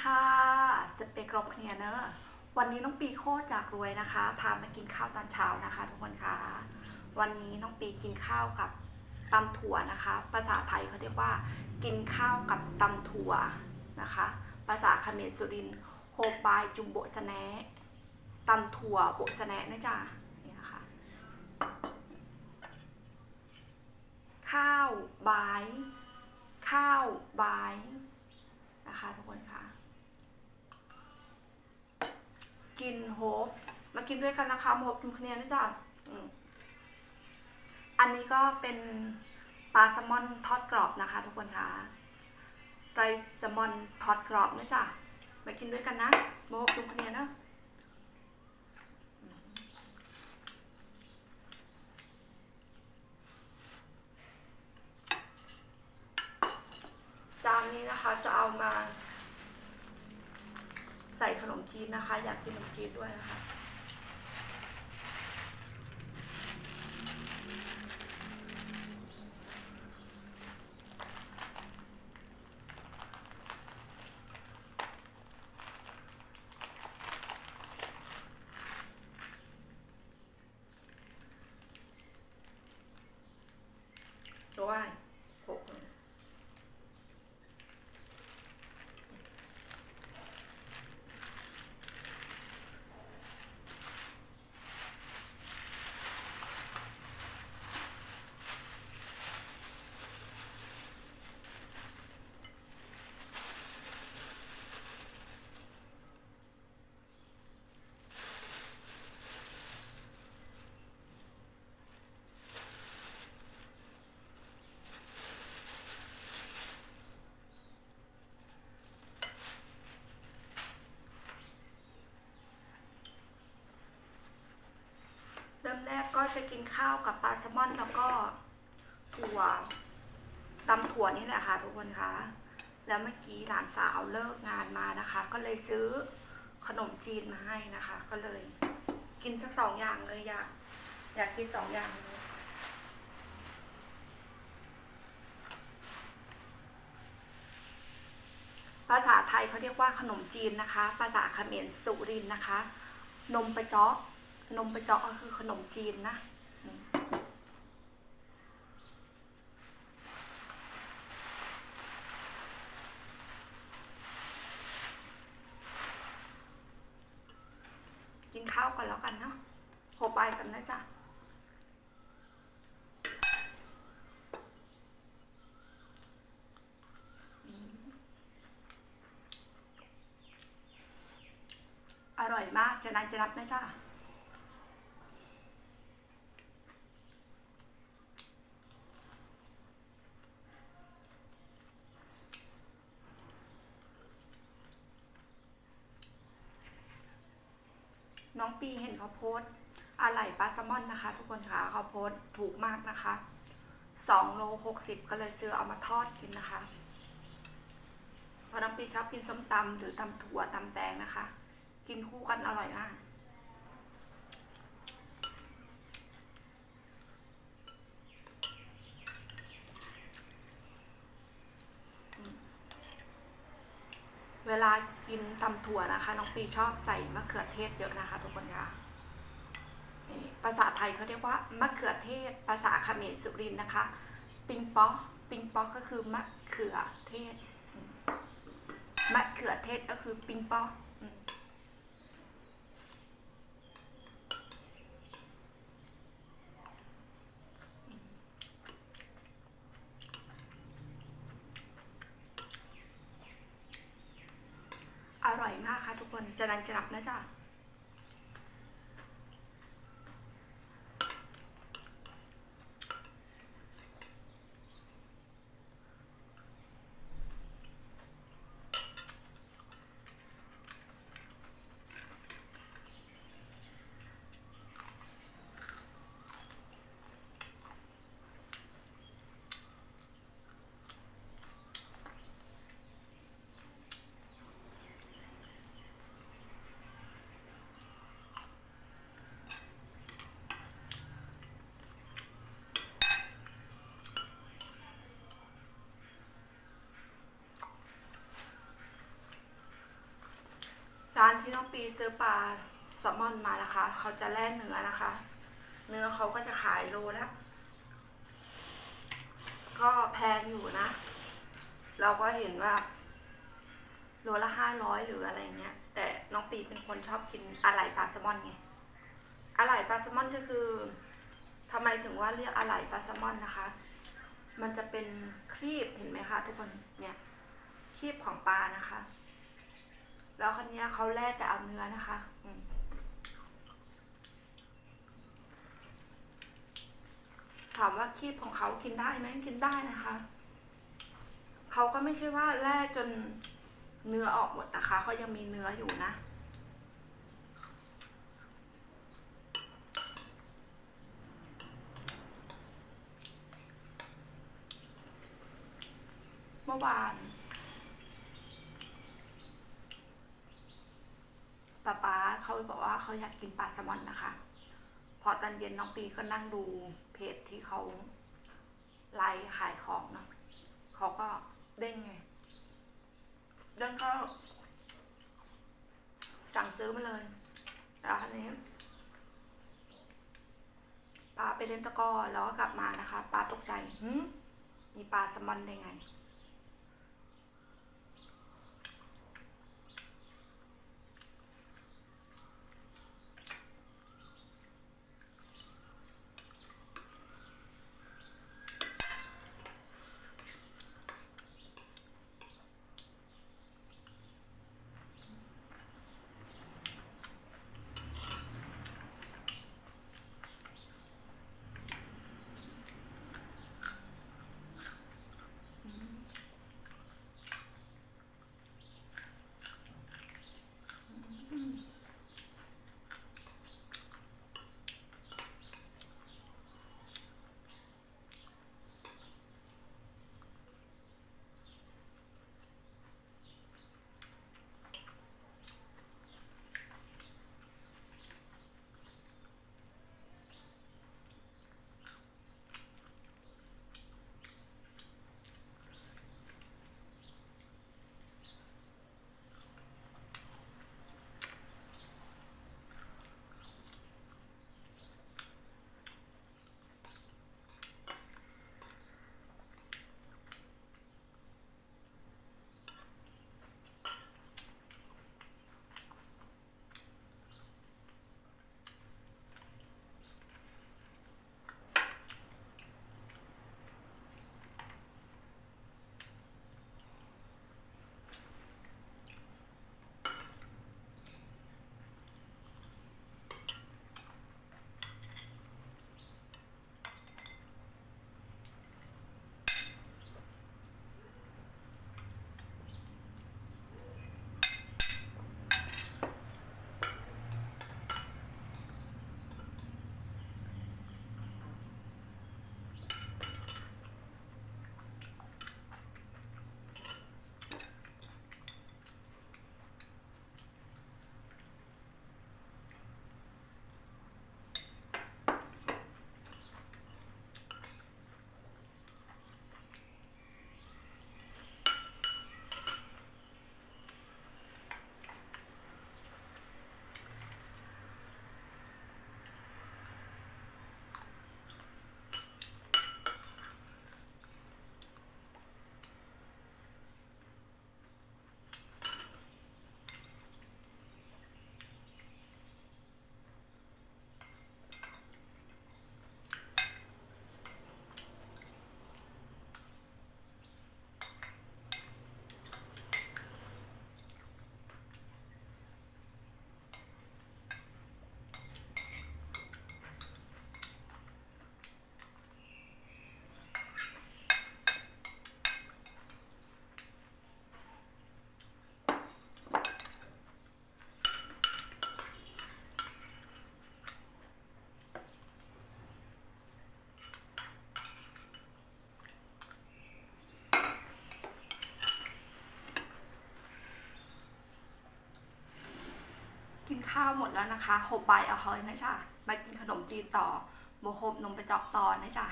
ค่ะ สเปกรบเคลียร์เนอะวันนี้น้องปีโคตรจากรวยนะคะ พามากินข้าวตอนเช้านะคะ ทุกคนค่ะ วันนี้น้องปีกินข้าวกับตำถั่วนะคะ ภาษาไทยเขาเรียกว่า กินข้าวกับตำถั่วนะคะ ภาษาเขมรสุรินโฮปายจุมโบสแนะตำถั่วโบสแนะนะจ๊ะนี่นะคะ ข้าวบาย ข้าวบายนะคะทุกคนค่ะ กินโฮปมากินด้วยกันนะคะโฮปทุกคะแนนนะจ๊ะอันนี้ก็เป็นปลาแซลมอนทอดกรอบนะคะ ทุกคนค่ะไรแซลมอนทอดกรอบนะจ๊ะมากินด้วยกันนะโฮปทุกคะแนนนะจานนี้นะคะจะเอามา ใส่ขนมจีนนะคะ อยากกินขนมจีนด้วยนะคะ ด้วยหกคน เริ่ม แรกก็จะกินข้าวกับปลาแซลมอนแล้วก็ถั่วตำถั่วนี่แหละค่ะทุกคนคะแล้วเมื่อกี้หลานสาวเลิกงานมานะคะ ก็เลยซื้อขนมจีนมาให้นะคะ ก็เลยกินสักสองอย่างเลยอยากอยากกินสองอย่างเลยภาษาไทยเขาเรียกว่าขนมจีนนะคะ ภาษาเขมรสุรินนะคะ นมปะเจาะ นมปะเจาะก็คือขนมจีนนะกินข้าวก่อนแล้วกันเนาะโหไปจำนะจ๊ะอร่อยมากจะนันจะรับนะจ๊ะ ปีเห็นเขาโพสอะไหล่ปลาแซลมอนนะคะ ทุกคนค่ะเขาโพสถูกมากนะคะสองโลหกสิบก็เลยซื้อเอามาทอดกินนะคะพอน้องปีชอบกินส้มตำหรือตำถั่วตำแตงนะคะ กินคู่กันอร่อยมาก เวลากินตำถั่วนะคะ น้องปีชอบใส่มะเขือเทศเยอะนะคะทุกคนค่ะนี่ภาษาไทยเขาเรียกว่ามะเขือเทศ ภาษาเขมรสุรินนะคะ ปิงป๊อกปิงป๊อกก็คือมะเขือเทศมมะเขือเทศก็คือปิงป๊อกอืมอ คะทุกคนจะดันจะรับนะจ๊ะ อ น้องปีซื้อปลาแซลมอนมานะคะ เขาจะแล่เนื้อนะคะ เนื้อเขาก็จะขายโลละก็แพงอยู่นะ เราก็เห็นว่าโลละห้าร้อยหรืออะไรเงี้ย แต่น้องปีเป็นคนชอบกินอะไหล่ปลาแซลมอนไงอะไหล่ปลาแซลมอนก็คือทำไมถึงว่าเรียกอะไหล่ปลาแซลมอนนะคะ มันจะเป็นครีบเห็นไหมคะทุกคนเนี่ยครีบของปลานะคะ แล้วคันนี้เขาแล่แต่เอาเนื้อนะคะถามว่าคีบของเขากินได้ไหมกินได้นะคะ เขาก็ไม่ใช่ว่าแล่จนเนื้อออกหมดนะคะเขายังมีเนื้ออยู่นะ เมื่อวาน ป๊าป๊าเขาบอกว่าเขาอยากกินปลาแซลมอนนะคะ พอตอนเย็นน้องปีก็นั่งดูเพจที่เขาไลฟ์ขายของเนาะเขาก็เด้งไงเด้งก็สั่งซื้อมาเลยแล้วคันนี้ป้าไปเล่นตะก้อแล้วก็กลับมานะคะป้าตกใจหืมมีปลาแซลมอนได้ไง ข้าวหมดแล้วนะคะหบใบเอาเฮ้ยนะจ๊ะมากินขนมจีนต่อโมโฮบนมไปจอกต่อนะจ๊ะ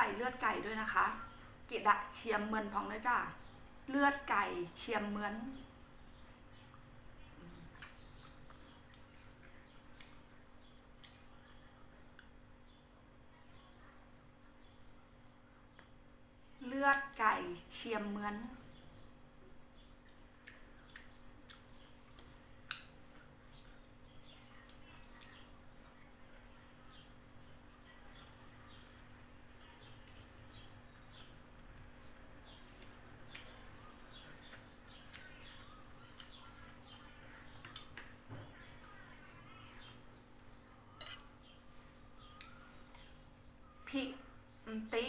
ส่เลือดไก่ด้วยนะคะ กิดะเชียมเมือนพองเลยจ้าเลือดไก่เชียมเหมือนเลือดไก่เชียมเหมือน พริก อืมตี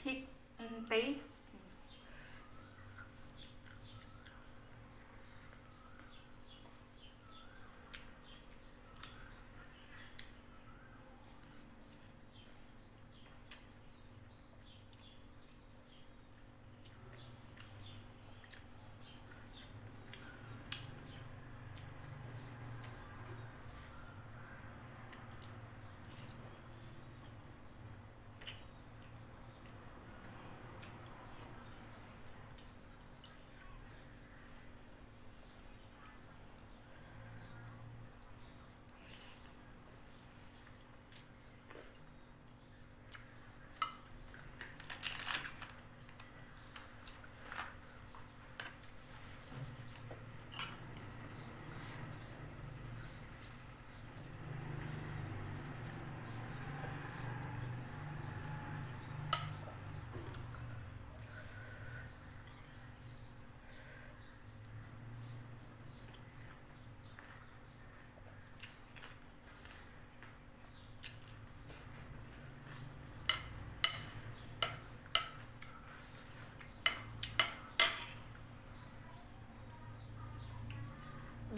พริกอืมตี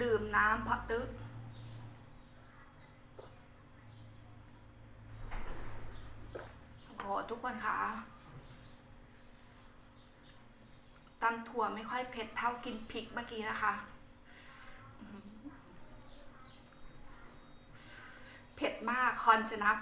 ดื่ม น้ำพะตึกโอ้โหทุกคนคะตำถั่วไม่ค่อยเผ็ดเท่ากินพริกเมื่อกี้นะคะ เผ็ดมากคอนจะนับ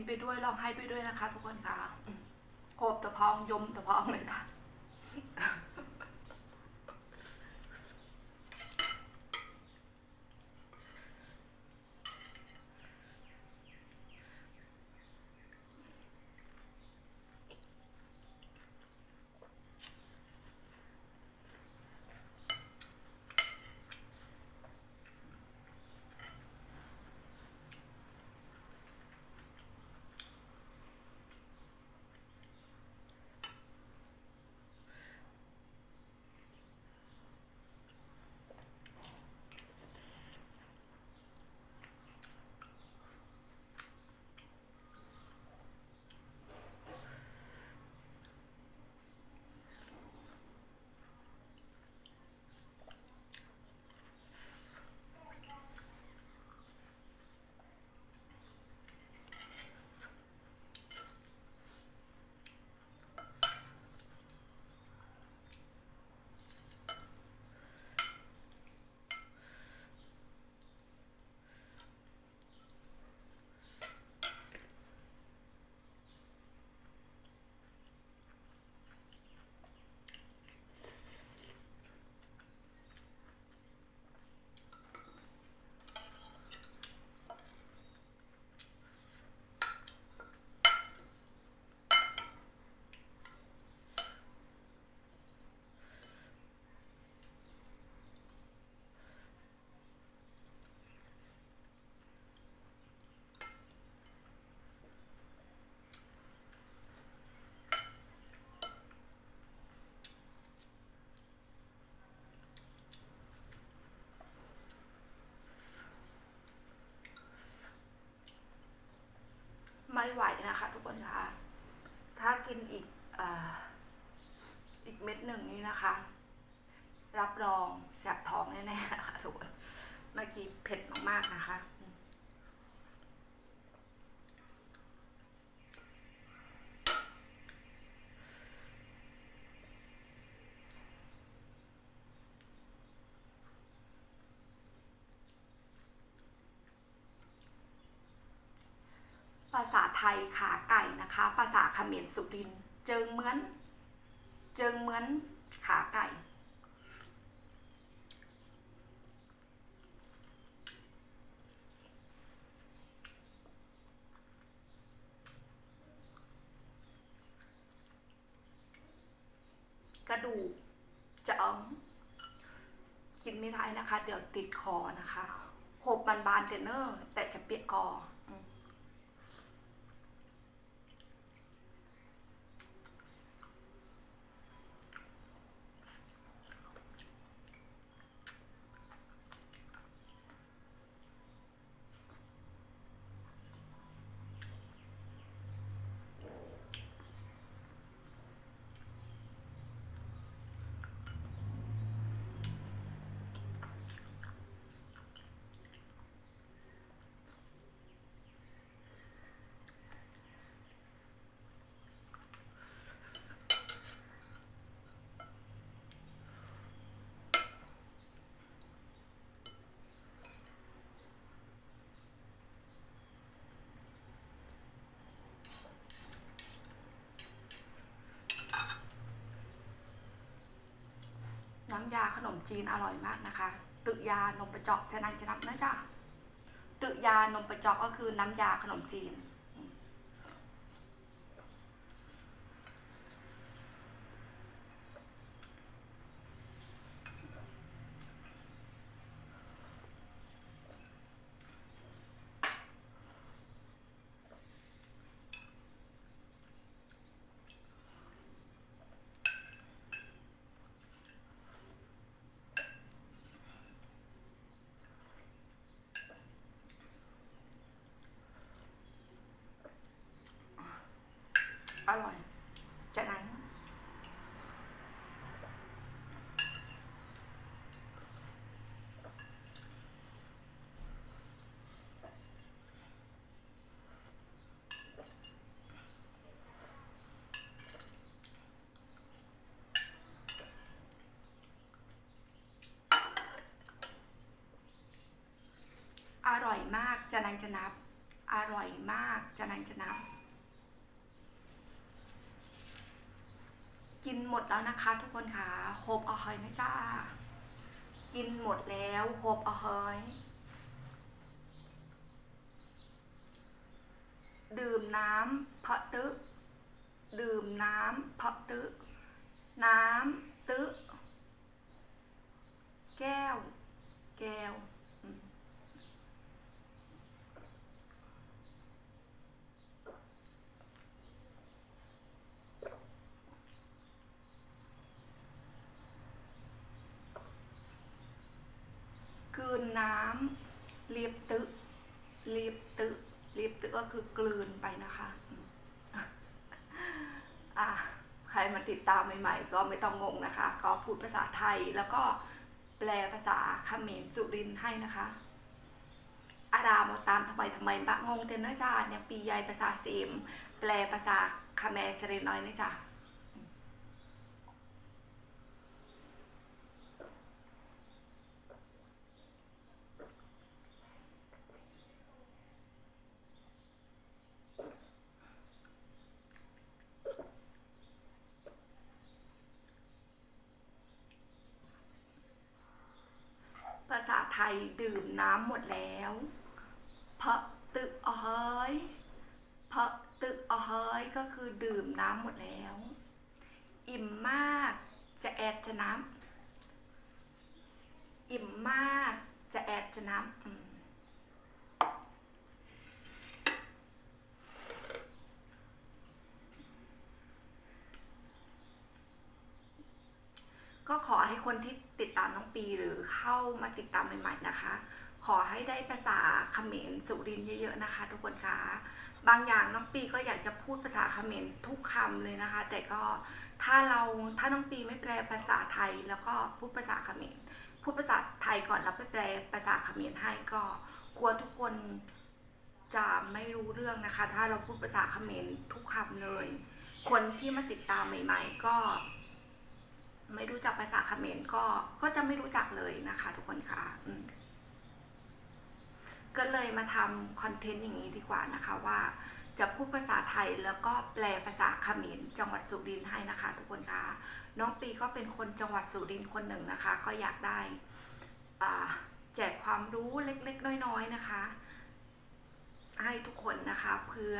กินไปด้วยร้องไห้ไปด้วยนะคะ ทุกคนค่ะโอบตะพองยมตะพองเลยค่ะ อ ไม่ไหวนะคะ ทุกคนคะถ้ากินอีกออีกเม็ดหนึ่งนี้นะคะ รับรองแสบท้องแน่ๆนะคะทุกคนเมื่อกี้เผ็ดมากๆนะคะ ไทยขาไก่นะคะ ภาษาเขมรสุรินเจิงเหมือน เจิงเหมือนขาไก่กระดูกจะเอากินไม่ได้นะคะ เดี๋ยวติดคอนะคะ หบบานบานๆเทนเนอร์ แต่จะเปียกคออืม น้ำยาขนมจีนอร่อยมากนะคะ ตึกยานมประจอกจะนันจะนับนะจ๊ะตึกยานมประจอกก็คือน้ำยาขนมจีน อร่อย จากนั้นอร่อยมากจะนันจะนับ อร่อยมากจะนันจะนับ กินหมดแล้วนะคะ ทุกคนค่ะโฮบอาเฮยนะจ้า กินหมดแล้วโฮบอาเฮยดื่มน้ำเพาะตึดื่มน้ำเพาะตึน้ำตึแก้ว แก้วอืม กลืนน้ำเลีบตึเลีบตึเลีบตึก็คือกลืนไปนะคะอะใครมาติดตามใหม่ ๆ ก็ไม่ต้องงงนะคะ ก็พูดภาษาไทยแล้วก็แปลภาษาเขมรสุรินให้นะคะ อารามอาตามทำไมทำไมบะงงเตนเนอจาเนี่ยปีใหญ่ภาษาเสมแปลภาษาคาแมสเรน้อยนะจ๊ะ ยดื่มน้ำหมดแล้ว เพาะตึกเอเฮยเพาะตึกเอเฮยก็คือดื่มน้ำหมดแล้ว อิ่มมากจะแอดจะน้ำอิ่มมากจะแอดจะน้ำอืม ก็ขอให้คนที่ติดตามน้องปีหรือเข้ามาติดตามใหม่ๆนะคะ ขอให้ได้ภาษาเขมรสุรินเยอะๆนะคะ ทุกคนคะบางอย่างน้องปีก็อยากจะพูดภาษาเขมรทุกคำเลยนะคะ แต่ก็ถ้าเราถ้าน้องปีไม่แปลภาษาไทยแล้วก็พูดภาษาเขมรพูดภาษาไทยก่อนแล้วไปแปลภาษาเขมรให้ก็กลัวทุกคนจะไม่รู้เรื่องนะคะ ถ้าเราพูดภาษาเขมรทุกคำเลย คนที่มาติดตามใหม่ ๆ ก็ ไม่รู้จักภาษาเขมรก็ก็จะไม่รู้จักเลยนะคะ ทุกคนค่ะก็เลยมาทำคอนเทนต์อย่างนี้ดีกว่านะคะว่าจะพูดภาษาไทยแล้วก็แปลภาษาเขมรจังหวัดสุรินทร์ให้นะคะ ทุกคนค่ะน้องปีก็เป็นคนจังหวัดสุรินทร์คนหนึ่งนะคะก็อยากได้แจกความรู้เล็กๆ น้อยๆนะคะ ให้ทุกคนนะคะเพื่อ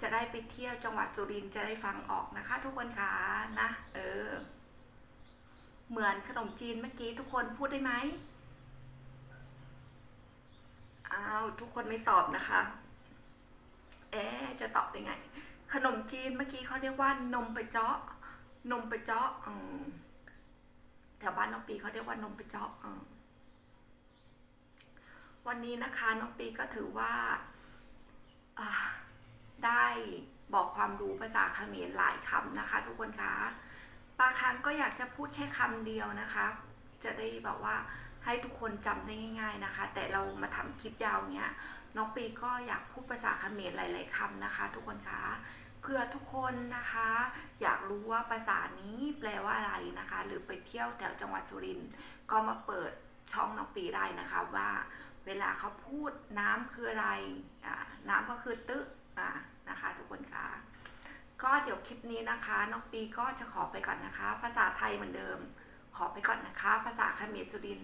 จะได้ไปเที่ยวจังหวัดสุรินทร์จะได้ฟังออกนะคะ ทุกคนค่ะนะ เออ เหมือนขนมจีนเมื่อกี้ทุกคนพูดได้ไหมอ้าวทุกคนไม่ตอบนะคะ เอ๊จะตอบยังไง ขนมจีนเมื่อกี้เขาเรียกว่านมไปเจาะ นมไปเจาะแถวบ้านน้องปีเขาเรียกว่านมไปเจาะวันนี้นะคะน้องปีก็ถือว่าอ่าได้บอกความรู้ภาษาเขมรหลายคำนะคะ ทุกคนคะ บางครั้งก็อยากจะพูดแค่คำเดียวนะคะ จะได้แบบว่าให้ทุกคนจำได้ง่าย ๆนะคะ แต่เรามาทำคลิปยาวเนี้ยน้องปีก็อยากพูดภาษาเขมรหลาย ๆคำนะคะ ทุกคนคะเพื่อทุกคนนะคะ อยากรู้ว่าภาษานี้แปลว่าอะไรนะคะ หรือไปเที่ยวแถวจังหวัดสุรินทร์ก็มาเปิดช่องน้องปีได้นะคะว่าเวลาเขาพูดน้ำคืออะไรอ่าน้ำก็คือตึอ่านะคะ ทุกคนคะ ก็เดี๋ยวคลิปนี้นะคะ น้องปีก็จะขอไปก่อนนะคะ ภาษาไทยเหมือนเดิม ขอไปก่อนนะคะ ภาษาคเมรสุริน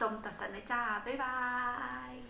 สมตัดสันนะจ้าบ๊ายบาย